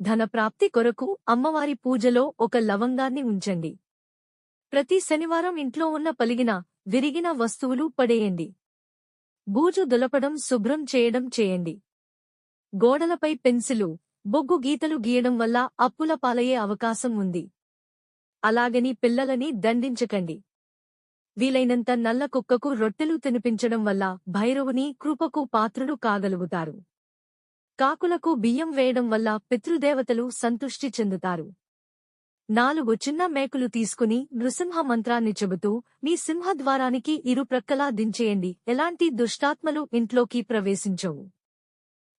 ధనప్రాప్తి కొరకు అమ్మవారి పూజలో ఒక లవంగాన్ని ఉంచండి. ప్రతి శనివారం ఇంట్లో ఉన్న పలిగిన విరిగిన వస్తువులు పడేయండి. బూజు దులపడం శుభ్రం చేయడం చేయండి. గోడలపై పెన్సిలు బొగ్గు గీతలు గీయడం వల్ల అప్పుల పాలయ్యే అవకాశం ఉంది. అలాగని పిల్లలని దండించకండి. వీలైనంత నల్ల కుక్కకు రొట్టెలు తినిపించడం వల్ల భైరవుని కృపకు పాత్రులు కాగలుగుతారు. కాకులకు బియ్యం వేయడం వల్ల పితృదేవతలు సంతుష్టి చెందుతారు. నాలుగు చిన్న మేకులు తీసుకుని నృసింహ మంత్రాన్ని చెబుతూ మీ సింహద్వారానికి ఇరుప్రక్కలా దించేయండి ఎలాంటి దుష్టాత్మలు ఇంట్లోకి ప్రవేశించవు.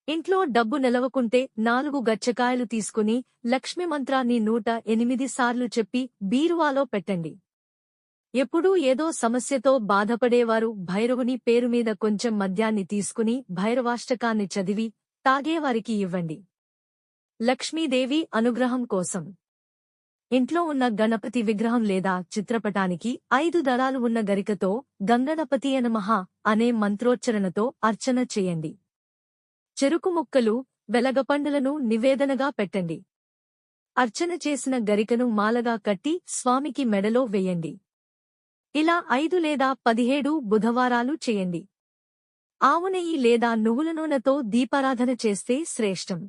ఇంట్లో డబ్బు నిలవకుంటే నాలుగు గచ్చకాయలు తీసుకుని లక్ష్మి మంత్రాన్ని నూట ఎనిమిది సార్లు చెప్పి బీరువాలో పెట్టండి. ఎప్పుడూ ఏదో సమస్యతో బాధపడేవారు భైరవుని పేరు మీద కొంచెం మద్యాన్ని తీసుకుని భైరవాష్టకాన్ని చదివి తాగేవారికి ఇవ్వండి. లక్ష్మీదేవి అనుగ్రహం కోసం. ఇంట్లో ఉన్న గణపతి విగ్రహం లేదా చిత్రపటానికి ఐదు దళాలు ఉన్న గరికతో గంగణపతి నమః అనే మంత్రోచ్చరణతో అర్చన చేయండి. చెరుకు ముక్కలు వెలగపండులను నివేదనగా పెట్టండి. అర్చన చేసిన గరికను మాలగా కట్టి స్వామికి మెడలో వేయండి. ఇలా ఐదు లేదా పదిహేడు బుధవారాలు చేయండి. ఆవు నెయ్యి లేదా నువ్వుల నూనెతో దీపారాధన చేస్తే శ్రేష్టం.